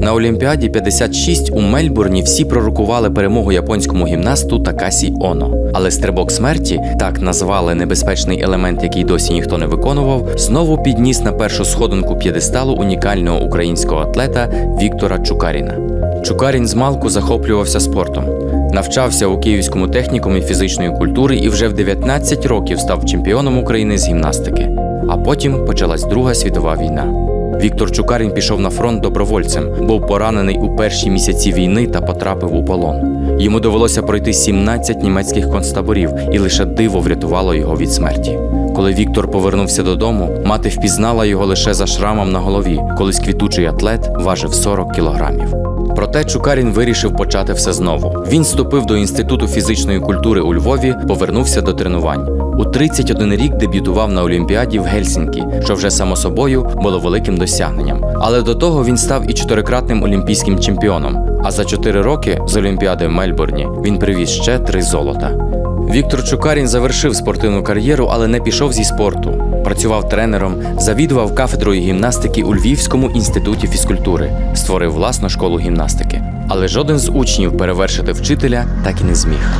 на Олімпіаді 56 у Мельбурні всі пророкували перемогу японському гімнасту Такасі Оно. Але стрибок смерті, так назвали небезпечний елемент, який досі ніхто не виконував, знову підніс на першу сходинку п'єдесталу унікального українського атлета Віктора Чукаріна. Чукарін змалку захоплювався спортом, навчався у Київському технікумі фізичної культури і вже в 19 років став чемпіоном України з гімнастики. А потім почалась Друга світова війна. Віктор Чукарін пішов на фронт добровольцем, був поранений у перші місяці війни та потрапив у полон. Йому довелося пройти 17 німецьких концтаборів, і лише диво врятувало його від смерті. Коли Віктор повернувся додому, мати впізнала його лише за шрамом на голові. Колись квітучий атлет важив 40 кілограмів. Проте Чукарін вирішив почати все знову. Він вступив до інституту фізичної культури у Львові, повернувся до тренувань. У 31 рік дебютував на Олімпіаді в Гельсінкі, що вже само собою було великим досягненням. Але до того він став і чотирикратним олімпійським чемпіоном. А за 4 роки з Олімпіади в Мельбурні він привіз ще три золота. Віктор Чукарін завершив спортивну кар'єру, але не пішов зі спорту. Працював тренером, завідував кафедрою гімнастики у Львівському інституті фізкультури, створив власну школу гімнастики. Але жоден з учнів перевершити вчителя так і не зміг.